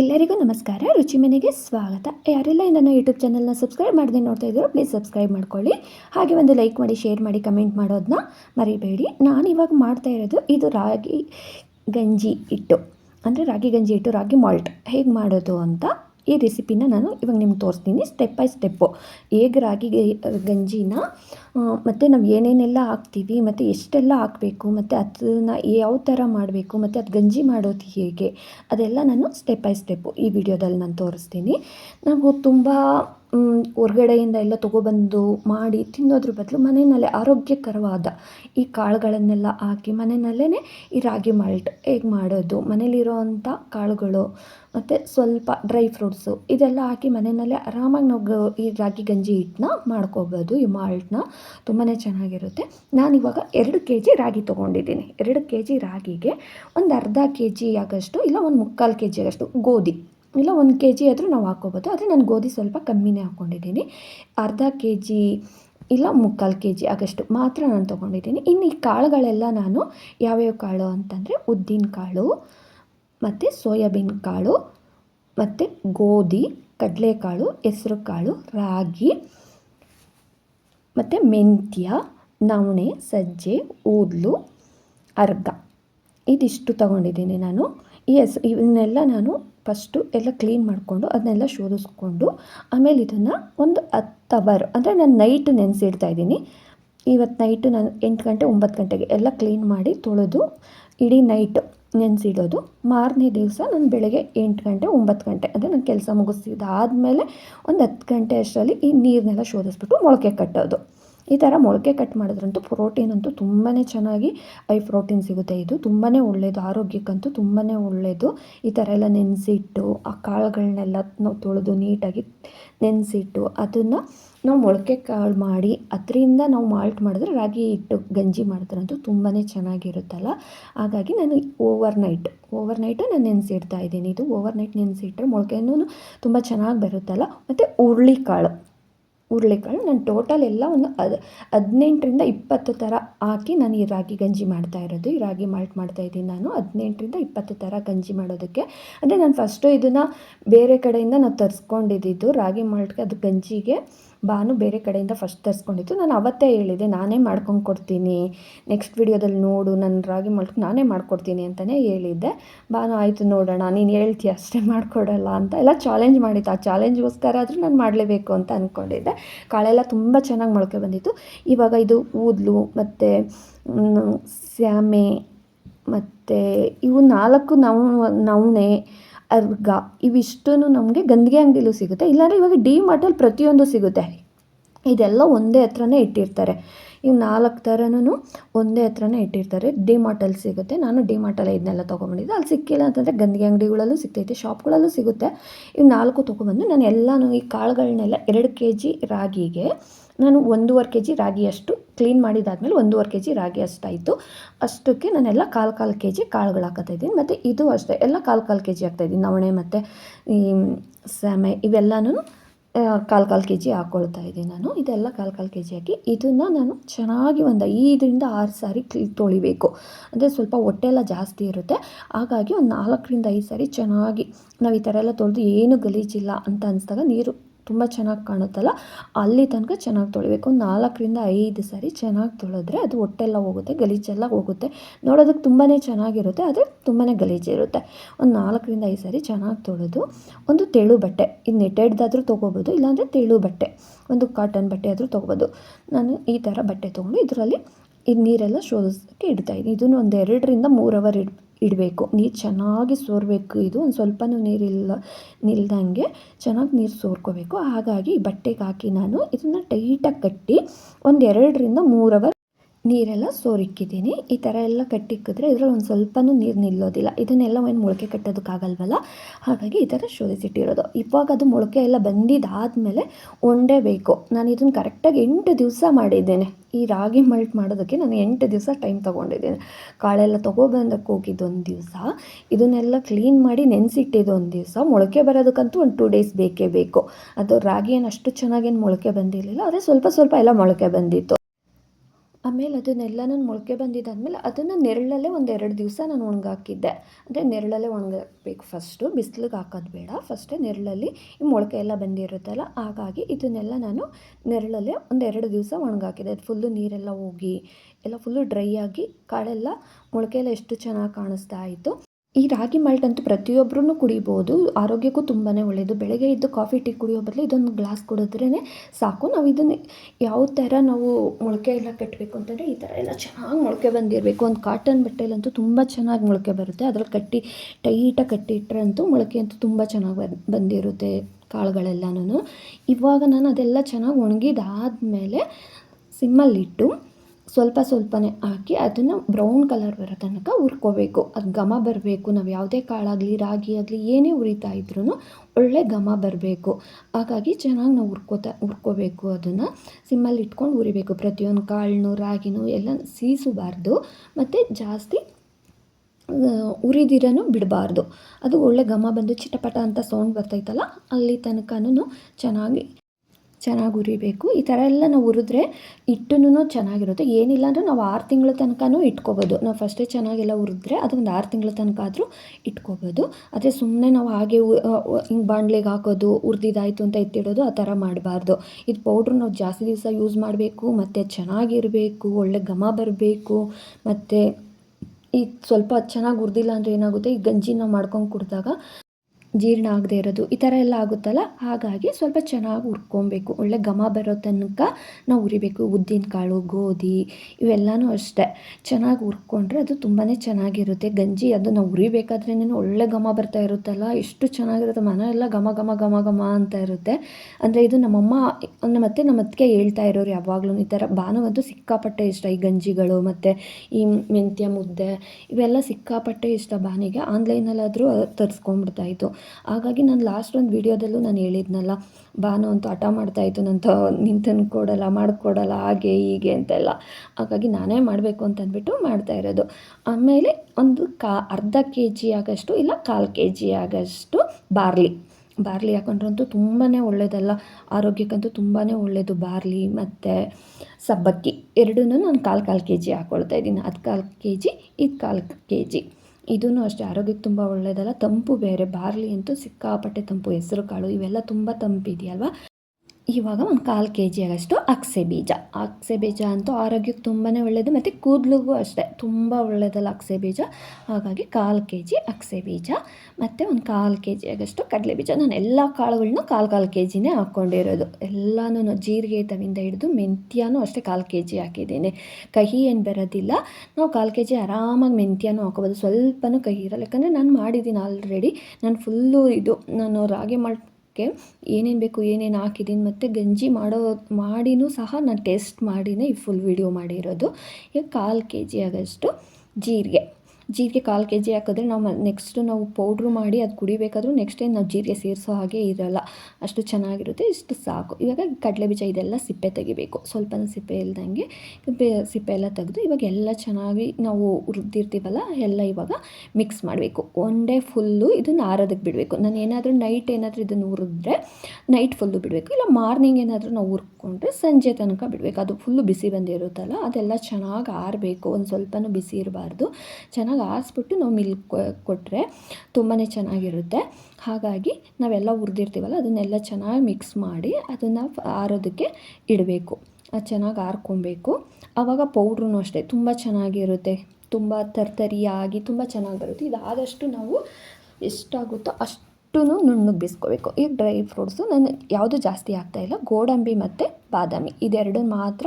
ಎಲ್ಲರಿಗೂ ನಮಸ್ಕಾರ. ರುಚಿ ಮನೆಗೆ ಸ್ವಾಗತ. ಯಾರೆಲ್ಲ ನನ್ನ ಯೂಟ್ಯೂಬ್ ಚಾನಲ್ನ ಸಬ್ಸ್ಕ್ರೈಬ್ ಮಾಡದೆ ನೋಡ್ತಾ ಇದ್ದೀರೋ ಪ್ಲೀಸ್ ಸಬ್ಸ್ಕ್ರೈಬ್ ಮಾಡ್ಕೊಳ್ಳಿ. ಹಾಗೆ ಒಂದು ಲೈಕ್ ಮಾಡಿ ಶೇರ್ ಮಾಡಿ ಕಮೆಂಟ್ ಮಾಡೋದನ್ನ ಮರಿಬೇಡಿ. ನಾನು ಇವಾಗ ಮಾಡ್ತಾ ಇರೋದು ಇದು ರಾಗಿ ಗಂಜಿ ಹಿಟ್ಟು. ಅಂದರೆ ರಾಗಿ ಗಂಜಿ ಹಿಟ್ಟು, ರಾಗಿ ಮಾಲ್ಟ್ ಹೇಗೆ ಮಾಡೋದು ಅಂತ ಈ ರೆಸಿಪಿನ ನಾನು ಇವಾಗ ನಿಮ್ಗೆ ತೋರಿಸ್ತೀನಿ ಸ್ಟೆಪ್ ಬೈ ಸ್ಟೆಪ್ಪು ಹೇಗೆ ರಾಗಿ ಗಂಜಿನ ಮತ್ತು ನಾವು ಏನೇನೆಲ್ಲ ಹಾಕ್ತೀವಿ, ಮತ್ತು ಎಷ್ಟೆಲ್ಲ ಹಾಕಬೇಕು, ಮತ್ತು ಅದನ್ನ ಯಾವ ಥರ ಮಾಡಬೇಕು, ಮತ್ತು ಅದು ಗಂಜಿ ಮಾಡೋದು ಹೇಗೆ, ಅದೆಲ್ಲ ನಾನು ಸ್ಟೆಪ್ ಬೈ ಸ್ಟೆಪ್ಪು ಈ ವಿಡಿಯೋದಲ್ಲಿ ನಾನು ತೋರಿಸ್ತೀನಿ. ನಾವು ತುಂಬ ಹೊರ್ಗಡೆಯಿಂದ ಎಲ್ಲ ತೊಗೊಬಂದು ಮಾಡಿ ತಿನ್ನೋದ್ರ ಬದಲು ಮನೆಯಲ್ಲೇ ಆರೋಗ್ಯಕರವಾದ ಈ ಕಾಳುಗಳನ್ನೆಲ್ಲ ಹಾಕಿ ಮನೆಯಲ್ಲೇ ಈ ರಾಗಿ ಮಾಲ್ಟ್ ಹೇಗೆ ಮಾಡೋದು ಮನೇಲಿರೋ ಅಂಥ ಕಾಳುಗಳು ಮತ್ತು ಸ್ವಲ್ಪ ಡ್ರೈ ಫ್ರೂಟ್ಸು ಇದೆಲ್ಲ ಹಾಕಿ ಮನೆಯಲ್ಲೇ ಆರಾಮಾಗಿ ನಾವು ಈ ರಾಗಿ ಗಂಜಿ ಹಿಟ್ಟನ್ನ ಮಾಡ್ಕೋಬೋದು, ಈ ಮಾಲ್ಟ್ನ ತುಂಬಾ ಚೆನ್ನಾಗಿರುತ್ತೆ. ನಾನಿವಾಗ ಎರಡು ಕೆ ಜಿ ರಾಗಿ ತೊಗೊಂಡಿದ್ದೀನಿ. ಎರಡು ಕೆ ಜಿ ರಾಗಿಗೆ ಒಂದು ಅರ್ಧ ಕೆ ಜಿ ಆಗಷ್ಟು ಇಲ್ಲ, ಒಂದು ಮುಕ್ಕಾಲು ಕೆ ಜಿ ಆಗಷ್ಟು ಗೋಧಿ. ಇಲ್ಲ, ಒಂದು ಕೆ ಜಿ ಆದರೂ ನಾವು ಹಾಕ್ಕೋಬೋದು. ಆದರೆ ನಾನು ಗೋಧಿ ಸ್ವಲ್ಪ ಕಮ್ಮಿನೇ ಹಾಕ್ಕೊಂಡಿದ್ದೀನಿ. ಅರ್ಧ ಕೆ ಜಿ ಇಲ್ಲ, ಮುಕ್ಕಾಲು ಕೆ ಜಿ ಆಗಷ್ಟು ಮಾತ್ರ ನಾನು ತೊಗೊಂಡಿದ್ದೀನಿ. ಇನ್ನು ಈ ಕಾಳುಗಳೆಲ್ಲ ನಾನು ಯಾವ್ಯಾವ ಕಾಳು ಅಂತಂದರೆ ಉದ್ದಿನ ಕಾಳು, ಮತ್ತು ಸೋಯಾಬೀನ್ ಕಾಳು, ಮತ್ತು ಗೋಧಿ, ಕಡಲೆಕಾಳು, ಹೆಸರು ಕಾಳು, ರಾಗಿ, ಮತ್ತು ಮೆಂತ್ಯ, ನವಣೆ, ಸಜ್ಜೆ, ಊದ್ಲು, ಅರ್ಗ. ಇದಿಷ್ಟು ತಗೊಂಡಿದ್ದೀನಿ ನಾನು. ಹೆಸ್, ಇವನ್ನೆಲ್ಲ ನಾನು ಫಸ್ಟು ಎಲ್ಲ ಕ್ಲೀನ್ ಮಾಡಿಕೊಂಡು ಅದನ್ನೆಲ್ಲ ಶೋಧಿಸ್ಕೊಂಡು ಆಮೇಲೆ ಇದನ್ನು ಒಂದು ಹತ್ತು ಅವರ್ ಅಂದರೆ ನಾನು ನೈಟ್ ನೆನೆಸಿಡ್ತಾ ಇದ್ದೀನಿ. ಇವತ್ತು ನೈಟು ನಾನು ಎಂಟು ಗಂಟೆ ಒಂಬತ್ತು ಗಂಟೆಗೆ ಎಲ್ಲ ಕ್ಲೀನ್ ಮಾಡಿ ತೊಳೆದು ಇಡೀ ನೈಟ್ ನೆನೆಸಿಡೋದು. ಮಾರನೇ ದಿವಸ ನಾನು ಬೆಳಗ್ಗೆ ಎಂಟು ಗಂಟೆ ಒಂಬತ್ತು ಗಂಟೆ ಅಂದರೆ ನಾನು ಕೆಲಸ ಮುಗಿಸಿದಾದಮೇಲೆ ಒಂದು ಹತ್ತು ಗಂಟೆ ಅಷ್ಟರಲ್ಲಿ ಈ ನೀರನ್ನೆಲ್ಲ ಶೋಧಿಸ್ಬಿಟ್ಟು ಮೊಳಕೆ ಕಟ್ಟೋದು. ಈ ಥರ ಮೊಳಕೆ ಕಟ್ ಮಾಡಿದ್ರಂತೂ ಪ್ರೋಟೀನ್ ಅಂತೂ ತುಂಬಾ ಚೆನ್ನಾಗಿ ಐ ಪ್ರೋಟೀನ್ ಸಿಗುತ್ತೆ ಇದು. ತುಂಬಾ ಒಳ್ಳೆಯದು ಆರೋಗ್ಯಕ್ಕಂತೂ ತುಂಬಾ ಒಳ್ಳೆಯದು ಈ ಥರ ಎಲ್ಲ ನೆನೆಸಿಟ್ಟು, ಆ ಕಾಳುಗಳನ್ನೆಲ್ಲ ನಾವು ತೊಳೆದು ನೀಟಾಗಿ ನೆನೆಸಿಟ್ಟು ಅದನ್ನು ನಾವು ಮೊಳಕೆ ಕಾಳು ಮಾಡಿ, ಅದರಿಂದ ನಾವು ಮಾಲ್ಟ್ ಮಾಡಿದ್ರೆ ರಾಗಿ ಹಿಟ್ಟು ಗಂಜಿ ಮಾಡಿದ್ರಂತೂ ತುಂಬಾ ಚೆನ್ನಾಗಿರುತ್ತಲ್ಲ. ಹಾಗಾಗಿ ನಾನು ಓವರ್ ನೈಟ್ ಓವರ್ ನೈಟು ನಾನು ನೆನೆಸಿಡ್ತಾ ಇದ್ದೀನಿ. ಇದು ಓವರ್ ನೈಟ್ ನೆನೆಸಿಟ್ರೆ ಮೊಳಕೆನೂ ತುಂಬ ಚೆನ್ನಾಗಿ ಬರುತ್ತಲ್ಲ. ಮತ್ತು ಹುರುಳಿಕಾಳು. ಹುರುಳಿಕಾಳು ನಾನು ಟೋಟಲ್ ಎಲ್ಲ ಒಂದು ಅದು ಹದಿನೆಂಟರಿಂದ ಇಪ್ಪತ್ತು ಥರ ಹಾಕಿ ನಾನು ಈ ರಾಗಿ ಗಂಜಿ ಮಾಡ್ತಾ ಇರೋದು. ಈ ರಾಗಿ ಮಾಲ್ಟ್ ಮಾಡ್ತಾ ಇದ್ದೀನಿ ನಾನು. ಹದಿನೆಂಟರಿಂದ ಇಪ್ಪತ್ತು ಥರ ಗಂಜಿ ಮಾಡೋದಕ್ಕೆ. ಅಂದರೆ ನಾನು ಫಸ್ಟು ಇದನ್ನು ಬೇರೆ ಕಡೆಯಿಂದ ನಾವು ತರಿಸ್ಕೊಂಡಿದ್ದು ರಾಗಿ ಮಾಲ್ಟ್ಗೆ ಅದು ಗಂಜಿಗೆ. ಬಾನು ಬೇರೆ ಕಡೆಯಿಂದ ಫಸ್ಟ್ ತರಿಸ್ಕೊಂಡಿತ್ತು ನಾನು ಅವತ್ತೇ ಹೇಳಿದೆ, ನಾನೇ ಮಾಡ್ಕೊಂಡು ಕೊಡ್ತೀನಿ. ನೆಕ್ಸ್ಟ್ ವಿಡಿಯೋದಲ್ಲಿ ನೋಡು ನನ್ನ ರಾಗಿ ಮೊಳಕೆ ನಾನೇ ಮಾಡ್ಕೊಡ್ತೀನಿ ಅಂತಲೇ ಹೇಳಿದ್ದೆ. ಬಾನು, ಆಯಿತು ನೋಡೋಣ, ನೀನು ಹೇಳ್ತೀಯ ಅಷ್ಟೇ ಮಾಡಿಕೊಡಲ್ಲ ಅಂತ. ಎಲ್ಲ ಚಾಲೆಂಜ್ ಮಾಡಿತ್ತು. ಆ ಚಾಲೆಂಜ್ಗೋಸ್ಕರ ಆದರೂ ನಾನು ಮಾಡಲೇಬೇಕು ಅಂತ ಅಂದ್ಕೊಂಡಿದ್ದೆ ಕಾಳೆಲ್ಲ ತುಂಬ ಚೆನ್ನಾಗಿ ಮೊಳಕೆ ಬಂದಿತ್ತು. ಇವಾಗ ಇದು ಊದ್ಲು, ಮತ್ತು ಸ್ಯಾಮೆ ಮತ್ತು ಇವು ನಾಲ್ಕು ನವ್ ನವಣೆ ಅರ್ಗ ಇವಿಷ್ಟೂ ನಮಗೆ ಗಂದಿಗೆ ಅಂಗಡಿಲೂ ಸಿಗುತ್ತೆ. ಇಲ್ಲಾಂದರೆ ಇವಾಗ ಡಿ ಮಾರ್ಟಲ್ಲಿ ಪ್ರತಿಯೊಂದು ಸಿಗುತ್ತೆ. ಇದೆಲ್ಲ ಒಂದೇ ಹತ್ರನೇ ಇಟ್ಟಿರ್ತಾರೆ. ಇವು ನಾಲ್ಕು ಥರನೂ ಒಂದೇ ಹತ್ರನೇ ಇಟ್ಟಿರ್ತಾರೆ. ಡಿ ಮಾರ್ಟಲ್ಲಿ ಸಿಗುತ್ತೆ. ನಾನು ಡಿ ಮಾರ್ಟಲ್ಲಿ ಇದನ್ನೆಲ್ಲ ತೊಗೊಂಬಂದಿದ್ದೆ ಅಲ್ಲಿ ಸಿಕ್ಕಿಲ್ಲ ಅಂತಂದರೆ ಗಂದಿಗೆ ಅಂಗಡಿಗಳಲ್ಲೂ ಸಿಗ್ತೈತೆ. ಶಾಪ್ಗಳಲ್ಲೂ ಸಿಗುತ್ತೆ. ಇವು ನಾಲ್ಕು ತೊಗೊಬಂದು ನಾನು ಎಲ್ಲನೂ ಈ ಕಾಳುಗಳನ್ನೆಲ್ಲ ಎರಡು ಕೆ ಜಿ ರಾಗಿಗೆ ನಾನು ಒಂದೂವರೆ ಕೆ ಜಿ ರಾಗಿಯಷ್ಟು ಕ್ಲೀನ್ ಮಾಡಿದಾದ್ಮೇಲೆ ಒಂದೂವರೆ ಕೆ ಜಿ ರಾಗಿ ಅಷ್ಟಾಯಿತು. ಅಷ್ಟಕ್ಕೆ ನಾನೆಲ್ಲ ಕಾಲು ಕಾಲು ಕೆ ಜಿ ಕಾಳುಗಳು ಹಾಕೋತಾ ಇದ್ದೀನಿ. ಮತ್ತು ಇದು ಅಷ್ಟೇ, ಎಲ್ಲ ಕಾಲು ಕಾಲು ಕೆ ಜಿ ಹಾಕ್ತಾಯಿದ್ದೀನಿ ನವಣೆ ಮತ್ತು ಈ ಸಾಮೆ ಇವೆಲ್ಲನೂ ಕಾಲು ಕಾಲು ಕೆ ಜಿ ಹಾಕ್ಕೊಳ್ತಾ ಇದ್ದೀನಿ ನಾನು. ಇದೆಲ್ಲ ಕಾಲು ಕಾಲು ಕೆ ಜಿ ಹಾಕಿ ಇದನ್ನು ನಾನು ಚೆನ್ನಾಗಿ ಒಂದು ಐದರಿಂದ ಆರು ಸಾರಿ ಕ್ಲೀ ತೊಳಿಬೇಕು. ಅಂದರೆ ಸ್ವಲ್ಪ ಹೊಟ್ಟೆ ಎಲ್ಲ ಜಾಸ್ತಿ ಇರುತ್ತೆ. ಹಾಗಾಗಿ ಒಂದು ನಾಲ್ಕರಿಂದ ಐದು ಸಾರಿ ಚೆನ್ನಾಗಿ ನಾವು ಈ ಥರ ಎಲ್ಲ ತೊಳೆದು ಏನು ಗಲೀಜಿಲ್ಲ ಅಂತ ಅನಿಸಿದಾಗ ನೀರು ತುಂಬ ಚೆನ್ನಾಗಿ ಕಾಣುತ್ತಲ್ಲ, ಅಲ್ಲಿ ತನಕ ಚೆನ್ನಾಗಿ ತೊಳಿಬೇಕು. ಒಂದು ನಾಲ್ಕರಿಂದ ಐದು ಸಾರಿ ಚೆನ್ನಾಗಿ ತೊಳೆದ್ರೆ ಅದು ಹೊಟ್ಟೆಲ್ಲ ಹೋಗುತ್ತೆ ಗಲೀಜೆಲ್ಲ ಹೋಗುತ್ತೆ. ನೋಡೋದಕ್ಕೆ ತುಂಬಾ ಚೆನ್ನಾಗಿರುತ್ತೆ, ಆದರೆ ತುಂಬಾ ಗಲೀಜಿರುತ್ತೆ ಒಂದು ನಾಲ್ಕರಿಂದ ಐದು ಸಾರಿ ಚೆನ್ನಾಗಿ ತೊಳೆದು, ಒಂದು ತೆಳು ಬಟ್ಟೆ, ಇದು ನೆಟ್ಟೆಡ್ದಾದರೂ ತೊಗೋಬೋದು, ಇಲ್ಲಾಂದರೆ ತೆಳು ಬಟ್ಟೆ, ಒಂದು ಕಾಟನ್ ಬಟ್ಟೆ ಆದರೂ ತೊಗೋಬೋದು. ನಾನು ಈ ಥರ ಬಟ್ಟೆ ತೊಗೊಂಡು ಇದರಲ್ಲಿ ಇದು ನೀರೆಲ್ಲ ಶೋಧಿಸೋಕ್ಕೆ ಇಡ್ತಾಯಿದ್ದೀನಿ ಇದನ್ನು ಒಂದು ಎರಡರಿಂದ ಮೂರು ಅವರ್ ಇಡ್ ಇಡಬೇಕು. ನೀರು ಚೆನ್ನಾಗಿ ಸೋರಬೇಕು. ಇದು ಒಂದು ಸ್ವಲ್ಪನೂ ನೀರಿಲ್ಲ ನಿಲ್ದಂಗೆ ಚೆನ್ನಾಗಿ ನೀರು ಸೋರ್ಕೋಬೇಕು. ಹಾಗಾಗಿ ಬಟ್ಟೆಗೆ ಹಾಕಿ ನಾನು ಇದನ್ನು ಟೈಟಾಗಿ ಕಟ್ಟಿ ಒಂದು ಎರಡರಿಂದ ಮೂರು ಅವರ್ ನೀರೆಲ್ಲ ಸೋರಿಕ್ಕಿದ್ದೀನಿ. ಈ ಥರ ಎಲ್ಲ ಕಟ್ಟಿಕ್ಕಿದ್ರೆ ಇದರಲ್ಲಿ ಒಂದು ಸ್ವಲ್ಪನೂ ನೀರು ನಿಲ್ಲೋದಿಲ್ಲ. ಇದನ್ನೆಲ್ಲ ಏನು ಮೊಳಕೆ ಕಟ್ಟೋದಕ್ಕಾಗಲ್ವಲ್ಲ? ಹಾಗಾಗಿ ಈ ಥರ ಶೋಧಿಸಿಟ್ಟಿರೋದು. ಇವಾಗ ಅದು ಮೊಳಕೆ ಎಲ್ಲ ಬಂದಿದ್ದಾದಮೇಲೆ ಬೇಕು. ನಾನು ಇದನ್ನು ಕರೆಕ್ಟಾಗಿ ಎಂಟು ದಿವಸ ಮಾಡಿದ್ದೇನೆ. ಈ ರಾಗಿ ಮಲ್ಟ್ ಮಾಡೋದಕ್ಕೆ ನಾನು ಎಂಟು ದಿವಸ ಟೈಮ್ ತೊಗೊಂಡಿದ್ದೇನೆ. ಕಾಳೆಲ್ಲ ತೊಗೊಬಂದಕ್ಕೆ ಹೋಗಿದ್ದು ಒಂದು ದಿವಸ, ಇದನ್ನೆಲ್ಲ ಕ್ಲೀನ್ ಮಾಡಿ ನೆನೆಸಿಟ್ಟಿದ್ದು ಒಂದು ದಿವಸ ಮೊಳಕೆ ಬರೋದಕ್ಕಂತೂ ಒಂದು ಟೂ ಡೇಸ್ ಬೇಕೇ ಬೇಕು. ಅದು ರಾಗಿ ಏನು ಅಷ್ಟು ಚೆನ್ನಾಗೇನು ಮೊಳಕೆ ಬಂದಿರಲಿಲ್ಲ. ಆದರೆ ಸ್ವಲ್ಪ ಸ್ವಲ್ಪ ಎಲ್ಲ ಮೊಳಕೆ ಬಂದಿತ್ತು. ಆಮೇಲೆ ಅದನ್ನೆಲ್ಲ ನಾನು ಮೊಳಕೆ ಬಂದಿದ್ದಾದ್ಮೇಲೆ ಅದನ್ನು ನೆರಳಲ್ಲೇ ಒಂದು ಎರಡು ದಿವಸ ನಾನು ಒಣಗಾಕಿದ್ದೆ. ಅಂದರೆ ನೆರಳಲ್ಲೇ ಒಣಗಾಕಬೇಕು ಫಸ್ಟು ಬಿಸಿಲಿಗೆ ಹಾಕೋದು ಬೇಡ. ಫಸ್ಟೇ ನೆರಳಲ್ಲಿ ಈ ಮೊಳಕೆ ಎಲ್ಲ ಬಂದಿರುತ್ತಲ್ಲ, ಹಾಗಾಗಿ ಇದನ್ನೆಲ್ಲ ನಾನು ನೆರಳಲ್ಲೇ ಒಂದು ಎರಡು ದಿವಸ ಒಣಗಾಕಿದ್ದೆ. ಅದು ಫುಲ್ಲು ನೀರೆಲ್ಲ ಹೋಗಿ, ಎಲ್ಲ ಫುಲ್ಲು ಡ್ರೈ ಆಗಿ ಕಾಳೆಲ್ಲ ಮೊಳಕೆ ಎಲ್ಲ ಎಷ್ಟು ಚೆನ್ನಾಗಿ ಕಾಣಿಸ್ತಾ ಇತ್ತು. ಈ ರಾಗಿ ಮಾಲ್ಟ್ ಅಂತೂ ಪ್ರತಿಯೊಬ್ಬರೂ ಕುಡಿಬೋದು. ಆರೋಗ್ಯಕ್ಕೂ ತುಂಬಾ ಒಳ್ಳೆಯದು ಬೆಳಗ್ಗೆ ಎದ್ದು ಕಾಫಿ ಟೀ ಕುಡಿಯೋ ಬದಲು ಇದೊಂದು ಗ್ಲಾಸ್ ಕುಡಿದ್ರೇ ಸಾಕು. ನಾವು ಇದನ್ನು ಯಾವ ಥರ ನಾವು ಮೊಳಕೆ ಎಲ್ಲ ಕಟ್ಟಬೇಕು ಅಂತಂದರೆ ಈ ಥರ ಎಲ್ಲ ಚೆನ್ನಾಗಿ ಮೊಳಕೆ ಬಂದಿರಬೇಕು. ಒಂದು ಕಾಟನ್ ಬಟ್ಟೆಲಂತೂ ತುಂಬ ಚೆನ್ನಾಗಿ ಮೊಳಕೆ ಬರುತ್ತೆ. ಅದರಲ್ಲಿ ಕಟ್ಟಿ ಟೈಟಾಗಿ ಕಟ್ಟಿಟ್ಟರೆ ಅಂತೂ ಮೊಳಕೆ ಅಂತೂ ತುಂಬ ಚೆನ್ನಾಗಿ ಬಂದು, ಬಂದಿರುತ್ತೆ ಕಾಳುಗಳೆಲ್ಲನೂ ಇವಾಗ ನಾನು ಅದೆಲ್ಲ ಚೆನ್ನಾಗಿ ಒಣಗಿದಾದ ಮೇಲೆ ಸಿಮ್ಮಲ್ಲಿಟ್ಟು ಸ್ವಲ್ಪ ಸ್ವಲ್ಪನೇ ಹಾಕಿ ಅದನ್ನು ಬ್ರೌನ್ ಕಲರ್ ಬರೋ ತನಕ ಹುರ್ಕೋಬೇಕು. ಅದು ಘಮ ಬರಬೇಕು. ನಾವು ಯಾವುದೇ ಕಾಳಾಗಲಿ ರಾಗಿ ಆಗಲಿ ಏನೇ ಉರಿತಾ ಇದ್ರೂ ಒಳ್ಳೆ ಘಮ ಬರಬೇಕು. ಹಾಗಾಗಿ ಚೆನ್ನಾಗಿ ನಾವು ಹುರ್ಕೋತಾ, ಹುರ್ಕೋಬೇಕು ಅದನ್ನು. ಸಿಮ್ಮಲ್ಲಿ ಇಟ್ಕೊಂಡು ಉರಿಬೇಕು ಪ್ರತಿಯೊಂದು ಕಾಳನ್ನು ರಾಗಿನೂ ಎಲ್ಲ ಸೀಸಬಾರ್ದು. ಮತ್ತು ಜಾಸ್ತಿ ಉರಿದಿರನು ಬಿಡಬಾರ್ದು. ಅದು ಒಳ್ಳೆ ಘಮ ಬಂದು ಚಿಟಪಟ ಅಂತ ಸೌಂಡ್ ಬರ್ತೈತಲ್ಲ, ಅಲ್ಲಿ ತನಕನೂ ಚೆನ್ನಾಗಿ ಚೆನ್ನಾಗಿ ಉರಿಬೇಕು. ಈ ಥರ ಎಲ್ಲ ನಾವು ಹುರಿದ್ರೆ ಹಿಟ್ಟುನು ಚೆನ್ನಾಗಿರುತ್ತೆ. ಏನಿಲ್ಲ ಅಂದರೆ ನಾವು ಆರು ತಿಂಗಳ ತನಕನೂ ಇಟ್ಕೋಬೋದು. ನಾವು ಫಸ್ಟೇ ಚೆನ್ನಾಗೆಲ್ಲ ಹುರಿದ್ರೆ ಅದೊಂದು ಆರು ತಿಂಗಳ ತನಕ ಆದರೂ ಇಟ್ಕೋಬೋದು. ಅದೇ ಸುಮ್ಮನೆ ನಾವು ಹಾಗೆ ಹಿಂಗೆ ಬಾಣಲೆಗೆ ಹಾಕೋದು ಹುರಿದಿದ್ದಾಯ್ತು ಅಂತ ಎತ್ತಿಡೋದು ಆ ಥರ ಮಾಡಬಾರ್ದು. ಇದು ಪೌಡ್ರ್ ನಾವು ಜಾಸ್ತಿ ದಿವಸ ಯೂಸ್ ಮಾಡಬೇಕು, ಮತ್ತು ಚೆನ್ನಾಗಿರಬೇಕು, ಒಳ್ಳೆ ಘಮ ಬರಬೇಕು, ಮತ್ತು ಈ ಸ್ವಲ್ಪ ಚೆನ್ನಾಗಿ ಉರಿದಿಲ್ಲ ಅಂದರೆ ಏನಾಗುತ್ತೆ? ಈ ಗಂಜಿ ನಾವು ಮಾಡ್ಕೊಂಡು ಕುಡಿದಾಗ ಜೀರ್ಣ ಆಗದೆ ಇರೋದು ಈ ಥರ ಎಲ್ಲ ಆಗುತ್ತಲ್ಲ? ಹಾಗಾಗಿ ಸ್ವಲ್ಪ ಚೆನ್ನಾಗಿ ಹುರ್ಕೊಬೇಕು. ಒಳ್ಳೆ ಘಮ ಬರೋ ತನಕ ನಾವು ಉರಿಬೇಕು ಉದ್ದಿನ ಕಾಳು, ಗೋಧಿ ಇವೆಲ್ಲನೂ ಅಷ್ಟೇ. ಚೆನ್ನಾಗಿ ಹುರ್ಕೊಂಡ್ರೆ ಅದು ತುಂಬಾ ಚೆನ್ನಾಗಿರುತ್ತೆ. ಗಂಜಿ ಅದು ನಾವು ಹುರಿಬೇಕಾದ್ರೇ ಒಳ್ಳೆ ಘಮ ಬರ್ತಾ ಇರುತ್ತಲ್ಲ? ಎಷ್ಟು ಚೆನ್ನಾಗಿರುತ್ತೆ. ಮನ ಎಲ್ಲ ಘಮ ಘಮ ಘಮ ಘಮ ಅಂತ ಇರುತ್ತೆ. ಅಂದರೆ ಇದು ನಮ್ಮಮ್ಮ ಮತ್ತು ನಮ್ಮ ಅತ್ತಿಗೆ ಹೇಳ್ತಾ ಇರೋರು ಯಾವಾಗಲೂ ಈ ಥರ. ಭಾನುವಂತೂ ಸಿಕ್ಕಾಪಟ್ಟೆ ಇಷ್ಟ. ಈ ಗಂಜಿಗಳು ಮತ್ತು ಈ ಮೆಂತ್ಯ, ಮುದ್ದೆ ಇವೆಲ್ಲ ಸಿಕ್ಕಾಪಟ್ಟೆ ಇಷ್ಟ ಬಾನಿಗೆ ಆನ್ಲೈನಲ್ಲಾದರೂ ತರಿಸ್ಕೊಂಡ್ಬಿಡ್ತಾಯಿತ್ತು ಹಾಗಾಗಿ ನಾನು ಲಾಸ್ಟ್ ಒಂದು ವೀಡಿಯೋದಲ್ಲೂ ನಾನು ಹೇಳಿದ್ನಲ್ಲ ಬಾನು ಅಂತೂ ಹಠ ಮಾಡ್ತಾಯಿತ್ತು ನನ್ನ ತ ನೀನು ತಂದು ಕೊಡಲ್ಲ ಮಾಡಿಕೊಡಲ್ಲ ಹಾಗೆ, ಹೀಗೆ ಅಂತೆಲ್ಲ. ಹಾಗಾಗಿ ನಾನೇ ಮಾಡಬೇಕು ಅಂತಂದ್ಬಿಟ್ಟು ಮಾಡ್ತಾ ಇರೋದು. ಆಮೇಲೆ ಒಂದು ಕಾ, ಅರ್ಧ ಕೆ ಜಿ ಆಗಷ್ಟು ಇಲ್ಲ ಕಾಲು ಕೆ ಜಿ ಆಗಷ್ಟು ಬಾರ್ಲಿ. ಬಾರ್ಲಿ ಹಾಕೊಂಡ್ರಂತೂ ತುಂಬಾ ಒಳ್ಳೆಯದಲ್ಲ ಆರೋಗ್ಯಕ್ಕಂತೂ ತುಂಬಾ ಒಳ್ಳೆಯದು ಬಾರ್ಲಿ ಮತ್ತು ಸಬ್ಬಕ್ಕಿ. ಎರಡೂ ನಾನು ಕಾಲು ಕಾಲು ಕೆ ಜಿ ಹಾಕ್ಕೊಳ್ತಾ ಇದ್ದೀನಿ. ಅದು ಕಾಲು ಕೆ ಜಿ ಇದು ಕಾಲು ಕೆ ಜಿ ಇದೂ ಅಷ್ಟೇ, ಆರೋಗ್ಯಕ್ಕೆ ತುಂಬ ಒಳ್ಳೆಯದಲ್ಲ ತಂಪು ಬೇರೆ, ಬಾರ್ಲಿ ಅಂತೂ ಸಿಕ್ಕಾಪಟ್ಟೆ ತಂಪು ಹೆಸರು ಕಾಳು ಇವೆಲ್ಲ ತುಂಬ ತಂಪಿದೆಯಲ್ವ? ಇವಾಗ ಒಂದು ಕಾಲು ಕೆ ಜಿ ಆಗಷ್ಟು ಅಗಸೆ ಬೀಜ. ಅಗಸೆ ಬೀಜ ಅಂತೂ ಆರೋಗ್ಯಕ್ಕೆ ತುಂಬಾ ಒಳ್ಳೆಯದು ಮತ್ತು ಕೂದಲಿಗೂ ಅಷ್ಟೇ ತುಂಬ ಒಳ್ಳೆಯದಲ್ಲ ಅಗಸೆ ಬೀಜ. ಹಾಗಾಗಿ ಕಾಲು ಕೆ ಜಿ ಅಗಸೆ ಬೀಜ, ಮತ್ತು ಒಂದು ಕಾಲು ಕೆ ಜಿ ಆಗಷ್ಟು ಕಡಲೆ ಬೀಜ. ನಾನು ಎಲ್ಲ ಕಾಳುಗಳನ್ನೂ ಕಾಲು ಕಾಲು ಕೆ ಜಿನೇ ಹಾಕ್ಕೊಂಡಿರೋದು ಎಲ್ಲನೂ ಜೀರಿಗೆ, ತವಿಂದ ಹಿಡಿದು ಮೆಂತ್ಯನೂ ಅಷ್ಟೇ ಕಾಲು ಕೆ ಜಿ ಹಾಕಿದ್ದೀನಿ. ಕಹಿ ಏನು ಬರೋದಿಲ್ಲ. ನಾವು ಕಾಲು ಕೆ ಜಿ ಆರಾಮಾಗಿ ಮೆಂತ್ಯನೂ ಹಾಕೋಬೋದು. ಸ್ವಲ್ಪನೂ ಕಹಿ ಇರಲ್ಲ. ಯಾಕಂದರೆ ನಾನು ಮಾಡಿದ್ದೀನಿ ಆಲ್ರೆಡಿ ನಾನು ಫುಲ್ಲು ಇದು, ನಾನು ರಾಗಿ ಮಾಲ್ಟ್ ಕ್ಕೆ ಏನೇನು ಬೇಕು, ಏನೇನು ಹಾಕಿದ್ದೀನಿ ಮತ್ತು ಗಂಜಿ ಮಾಡೋ, ಮಾಡಿನೂ ಸಹ ನಾನು ಟೇಸ್ಟ್ ಮಾಡಿನೇ ಈ ಫುಲ್ ವೀಡಿಯೋ ಮಾಡಿರೋದು. ಈಗ ಕಾಲು ಕೆ ಜಿ ಆಗೋಷ್ಟು ಜೀರಿಗೆ. ಜೀರಿಗೆ ಕಾಲು ಕೆ ಜಿ ಹಾಕಿದ್ರೆ ನಾವು ನೆಕ್ಸ್ಟು ನಾವು ಪೌಡ್ರು ಮಾಡಿ ಅದು ಕುಡಿಬೇಕಾದ್ರೂ ನೆಕ್ಸ್ಟ್ ಟೈಮ್ ನಾವು ಜೀರಿಗೆ ಸೇರಿಸೋ ಹಾಗೆ ಇರೋಲ್ಲ. ಅಷ್ಟು ಚೆನ್ನಾಗಿರುತ್ತೆ, ಇಷ್ಟು ಸಾಕು. ಇವಾಗ ಕಡಲೆ ಬೀಜ ಇದೆಲ್ಲ ಸಿಪ್ಪೆ ತೆಗಿಬೇಕು. ಸ್ವಲ್ಪನೂ ಸಿಪ್ಪೆ ಇಲ್ದಂಗೆ ಸಿಪ್ಪೆ ಎಲ್ಲ ತೆಗೆದು ಇವಾಗ ಎಲ್ಲ ಚೆನ್ನಾಗಿ ನಾವು ಹುರಿದಿರ್ತೀವಲ್ಲ ಎಲ್ಲ ಇವಾಗ ಮಿಕ್ಸ್ ಮಾಡಬೇಕು. ಒನ್ ಡೇ ಫುಲ್ಲು ಇದನ್ನು ಆರೋದಕ್ಕೆ ಬಿಡಬೇಕು. ನಾನು ಏನಾದರೂ ನೈಟ್ ಏನಾದರೂ ಇದನ್ನು ಹುರಿದ್ರೆ ನೈಟ್ ಫುಲ್ಲು ಬಿಡಬೇಕು. ಇಲ್ಲ ಮಾರ್ನಿಂಗ್ ಏನಾದರೂ ನಾವು ಹುರ್ಕೊಂಡ್ರೆ ಸಂಜೆ ತನಕ ಬಿಡಬೇಕು. ಅದು ಫುಲ್ಲು ಬಿಸಿ ಬಂದಿರುತ್ತಲ್ಲ ಅದೆಲ್ಲ ಚೆನ್ನಾಗಿ ಆರಬೇಕು. ಒಂದು ಸ್ವಲ್ಪನೂ ಬಿಸಿ ಇರಬಾರ್ದು. ಚೆನ್ನಾಗಿ ಆರಿಸ್ಬಿಟ್ಟು ನಾವು ಮಿಲ್ಕ್ ಕೊಟ್ಟರೆ ತುಂಬಾ ಚೆನ್ನಾಗಿರುತ್ತೆ. ಹಾಗಾಗಿ ನಾವೆಲ್ಲ ಹುರಿದಿರ್ತೀವಲ್ಲ, ಅದನ್ನೆಲ್ಲ ಚೆನ್ನಾಗಿ ಮಿಕ್ಸ್ ಮಾಡಿ ಅದನ್ನು ಆರೋದಕ್ಕೆ ಇಡಬೇಕು. ಅದು ಚೆನ್ನಾಗಿ ಆರ್ಕೊಬೇಕು. ಆವಾಗ ಪೌಡ್ರೂ ಅಷ್ಟೇ, ತುಂಬ ಚೆನ್ನಾಗಿರುತ್ತೆ. ತುಂಬ ತರ್ತರಿಯಾಗಿ, ತುಂಬ ಚೆನ್ನಾಗಿ ಬರುತ್ತೆ. ಇದಾದಷ್ಟು ನಾವು ಎಷ್ಟಾಗುತ್ತೋ ಅಷ್ಟು ನುಣ್ಣಗೆ ಬೀಸ್ಕೋಬೇಕು ಈಗ ಡ್ರೈ ಫ್ರೂಟ್ಸು ನಾನು ಯಾವುದು ಜಾಸ್ತಿ ಆಗ್ತಾಯಿಲ್ಲ ಗೋಡಂಬಿ ಮತ್ತು ಬಾದಾಮಿ. ಇದೆರಡು ಮಾತ್ರ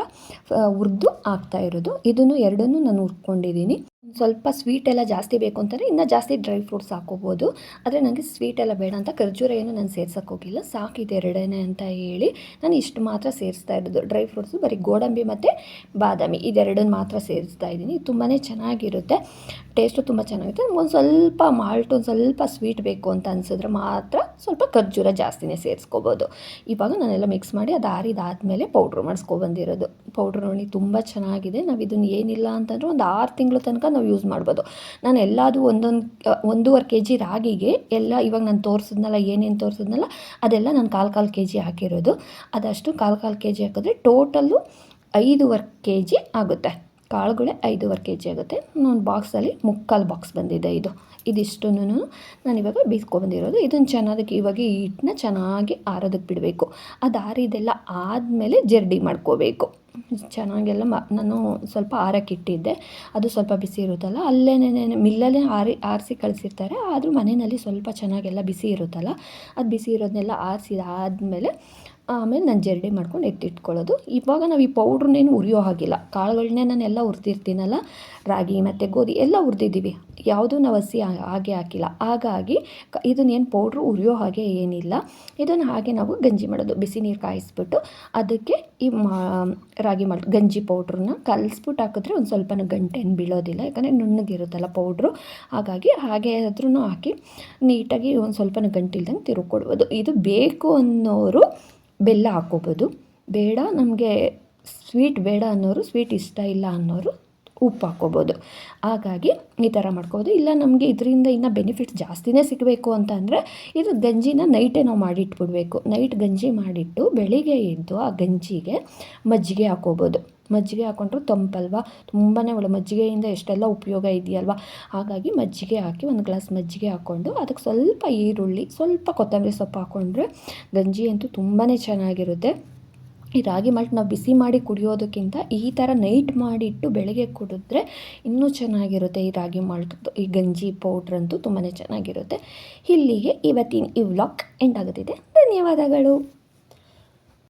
ಹುರಿದು ಆಗ್ತಾ ಇರೋದು. ಇದನ್ನು ಎರಡನ್ನೂ ನಾನು ಹುರ್ಕೊಂಡಿದ್ದೀನಿ ಸ್ವಲ್ಪ ಸ್ವೀಟ್ ಎಲ್ಲ ಜಾಸ್ತಿ ಬೇಕು ಅಂತಂದರೆ ಇನ್ನೂ ಜಾಸ್ತಿ ಡ್ರೈ ಫ್ರೂಟ್ಸ್ ಹಾಕೋಬೋದು. ಆದರೆ ನನಗೆ ಸ್ವೀಟ್ ಎಲ್ಲ ಬೇಡ ಅಂತ ಖರ್ಜೂರ ಏನು ನಾನು ಸೇರ್ಸೋಕೆ ಹೋಗಿಲ್ಲ. ಸಾಕಿದೆ ಎರಡನೇ ಅಂತ ಹೇಳಿ ನಾನು ಇಷ್ಟು ಮಾತ್ರ ಸೇರಿಸ್ತಾ ಇರೋದು. ಡ್ರೈ ಫ್ರೂಟ್ಸು ಬರೀ ಗೋಡಂಬಿ ಮತ್ತು ಬಾದಾಮಿ. ಇದೆರಡನ್ನು ಮಾತ್ರ ಸೇರಿಸ್ತಾ ಇದ್ದೀನಿ. ತುಂಬಾ ಚೆನ್ನಾಗಿರುತ್ತೆ. ಟೇಸ್ಟು ತುಂಬ ಚೆನ್ನಾಗಿರುತ್ತೆ. ಒಂದು ಸ್ವಲ್ಪ ಮಾಲ್ಟ್ ಒಂದು ಸ್ವಲ್ಪ ಸ್ವೀಟ್ ಬೇಕು ಅಂತ ಅನಿಸಿದ್ರೆ ಮಾತ್ರ ಸ್ವಲ್ಪ ಖರ್ಜೂರ ಜಾಸ್ತಿನೇ ಸೇರಿಸ್ಕೋಬೋದು. ಇವಾಗ ನಾನೆಲ್ಲ ಮಿಕ್ಸ್ ಮಾಡಿ ಅದು ಆರಿದಾದಮೇಲೆ ಪೌಡ್ರ್ ಮಾಡಿಸ್ಕೊಬಂದಿರೋದು ಪೌಡ್ರ್ ನೋಡಿ ತುಂಬ ಚೆನ್ನಾಗಿದೆ. ನಾವು ಇದನ್ನು ಏನಿಲ್ಲ ಅಂತಂದರೆ ಒಂದು ಆರು ತಿಂಗಳ ತನಕ ನಾವು ಯೂಸ್ ಮಾಡ್ಬೋದು. ನಾನು ಎಲ್ಲದು ಒಂದೊಂದು ಒಂದೂವರೆ ಕೆ ಜಿ ರಾಗಿಗೆ ಎಲ್ಲ ಇವಾಗ ನಾನು ತೋರಿಸಿದ್ನಲ್ಲ, ಏನೇನು ತೋರಿಸಿದ್ನಲ್ಲ, ಅದೆಲ್ಲ ನಾನು ಕಾಲು ಕಾಲು ಕೆ ಜಿ ಹಾಕಿರೋದು. ಅದಷ್ಟು ಕಾಲು ಕಾಲು ಕೆ ಜಿ ಹಾಕಿದ್ರೆ ಟೋಟಲ್ಲು ಐದೂವರೆ ಕೆ ಜಿ ಆಗುತ್ತೆ. ಕಾಳುಗಳೇ ಐದೂವರೆ ಕೆ ಜಿ ಆಗುತ್ತೆ ಒಂದು ಬಾಕ್ಸಲ್ಲಿ ಮುಕ್ಕಾಲು ಬಾಕ್ಸ್ ಬಂದಿದೆ ಇದು. ಇದಿಷ್ಟನ್ನು ನಾನು ಇವಾಗ ಬೀಸ್ಕೊಬಂದಿರೋದು ಇದನ್ನು ಚೆನ್ನಾಗಿ ಇವಾಗ ಈ ಹಿಟ್ಟನ್ನ ಚೆನ್ನಾಗಿ ಆರೋದಕ್ಕೆ ಬಿಡಬೇಕು. ಅದು ಆರಿದೆಲ್ಲ ಆದಮೇಲೆ ಜರಡಿ ಮಾಡ್ಕೋಬೇಕು. ಚೆನ್ನಾಗೆಲ್ಲ ಮ, ನಾನು ಸ್ವಲ್ಪ ಆರಕ್ಕೆ ಇಟ್ಟಿದ್ದೆ. ಅದು ಸ್ವಲ್ಪ ಬಿಸಿ ಇರುತ್ತಲ್ಲ ಅಲ್ಲೇನೇ ಮಿಲ್ಲಲ್ಲೇ ಆರಿ, ಆರಿಸಿ ಕಳಿಸಿರ್ತಾರೆ. ಆದರೂ ಮನೆಯಲ್ಲಿ ಸ್ವಲ್ಪ ಚೆನ್ನಾಗೆಲ್ಲ ಬಿಸಿ ಇರುತ್ತಲ್ಲ, ಅದು ಬಿಸಿ ಇರೋದನ್ನೆಲ್ಲ ಆರಿಸಿದಾದ್ಮೇಲೆ ಆಮೇಲೆ ನಾನು ಜರಡಿ ಮಾಡ್ಕೊಂಡು ಎತ್ತಿಟ್ಕೊಳ್ಳೋದು ಇವಾಗ ನಾವು ಈ ಪೌಡ್ರನ್ನೇನು ಉರಿಯೋ ಹಾಗಿಲ್ಲ. ಕಾಳುಗಳನ್ನೇ ನಾನೆಲ್ಲ ಹುರಿದಿರ್ತೀನಲ್ಲ? ರಾಗಿ ಮತ್ತು ಗೋಧಿ ಎಲ್ಲ ಉರ್ದಿದ್ದೀವಿ ಯಾವುದೂ ನಾವು ಹಸಿ ಹಾಗೆ ಹಾಕಿಲ್ಲ. ಹಾಗಾಗಿ ಇದನ್ನೇನು ಪೌಡ್ರು ಉರಿಯೋ ಹಾಗೆ ಏನಿಲ್ಲ. ಇದನ್ನು ಹಾಗೆ ನಾವು ಗಂಜಿ ಮಾಡೋದು. ಬಿಸಿ ನೀರು ಕಾಯಿಸ್ಬಿಟ್ಟು ಅದಕ್ಕೆ ಈ ರಾಗಿ ಮಾಡಿ, ಗಂಜಿ ಪೌಡ್ರನ್ನ ಕಲಸ್ಬಿಟ್ಟು ಹಾಕಿದ್ರೆ ಒಂದು ಸ್ವಲ್ಪನೂ ಗಂಟೇನು ಬೀಳೋದಿಲ್ಲ. ಯಾಕಂದರೆ ನುಣ್ಣಗಿರುತ್ತಲ್ಲ ಪೌಡ್ರು. ಹಾಗಾಗಿ ಹಾಗೆ ಆದ್ರೂ ಹಾಕಿ ನೀಟಾಗಿ ಒಂದು ಸ್ವಲ್ಪನೂ ಗಂಟಿಲ್ದಂಗೆ ತಿರುಕೊಡ್ಬೋದು. ಇದು ಬೇಕು ಅನ್ನೋರು ಬೆಲ್ಲ ಹಾಕ್ಕೋಬೋದು. ಬೇಡ ನಮಗೆ ಸ್ವೀಟ್ ಬೇಡ ಅನ್ನೋರು ಸ್ವೀಟ್ ಇಷ್ಟ ಇಲ್ಲ ಅನ್ನೋರು ಉಪ್ಪು ಹಾಕ್ಕೋಬೋದು ಹಾಗಾಗಿ ಈ ಥರ ಮಾಡ್ಕೋಬೋದು. ಇಲ್ಲ ನಮಗೆ ಇದರಿಂದ ಇನ್ನು ಬೆನಿಫಿಟ್ಸ್ ಜಾಸ್ತಿನೇ ಸಿಗಬೇಕು ಅಂತ ಅಂದರೆ ಇದು ಗಂಜಿನ ನೈಟೇ ನಾವು ಮಾಡಿಟ್ಬಿಡ್ಬೇಕು. ನೈಟ್ ಗಂಜಿ ಮಾಡಿಟ್ಟು ಬೆಳಿಗ್ಗೆ ಎದ್ದು ಆ ಗಂಜಿಗೆ ಮಜ್ಜಿಗೆ ಹಾಕ್ಕೋಬೋದು ಮಜ್ಜಿಗೆ ಹಾಕ್ಕೊಂಡ್ರೆ ತಂಪಲ್ವ? ತುಂಬಾ ಒಳ್ಳೆ ಮಜ್ಜಿಗೆಯಿಂದ ಎಷ್ಟೆಲ್ಲ ಉಪಯೋಗ ಇದೆಯಲ್ವ? ಹಾಗಾಗಿ ಮಜ್ಜಿಗೆ ಹಾಕಿ ಒಂದು ಗ್ಲಾಸ್ ಮಜ್ಜಿಗೆ ಹಾಕ್ಕೊಂಡು ಅದಕ್ಕೆ ಸ್ವಲ್ಪ ಈರುಳ್ಳಿ, ಸ್ವಲ್ಪ ಕೊತ್ತಂಬರಿ ಸೊಪ್ಪು ಹಾಕ್ಕೊಂಡ್ರೆ ಗಂಜಿ ಅಂತೂ ತುಂಬಾ ಚೆನ್ನಾಗಿರುತ್ತೆ. ಈ ರಾಗಿ ಮಾಲ್ಟ್ ನಾವು ಬಿಸಿ ಮಾಡಿ ಕುಡಿಯೋದಕ್ಕಿಂತ ಈ ಥರ ನೈಟ್ ಮಾಡಿಟ್ಟು ಬೆಳಗ್ಗೆ ಕುಡಿದ್ರೆ ಇನ್ನೂ ಚೆನ್ನಾಗಿರುತ್ತೆ ಈ ರಾಗಿ ಮಾಲ್ಟ್. ಈ ಗಂಜಿ ಪೌಡ್ರಂತೂ ತುಂಬಾ ಚೆನ್ನಾಗಿರುತ್ತೆ. ಇಲ್ಲಿಗೆ ಇವತ್ತಿನ ಈ ವ್ಲಾಗ್ ಎಂಡ್ ಆಗುತ್ತಿದೆ. ಧನ್ಯವಾದಗಳು.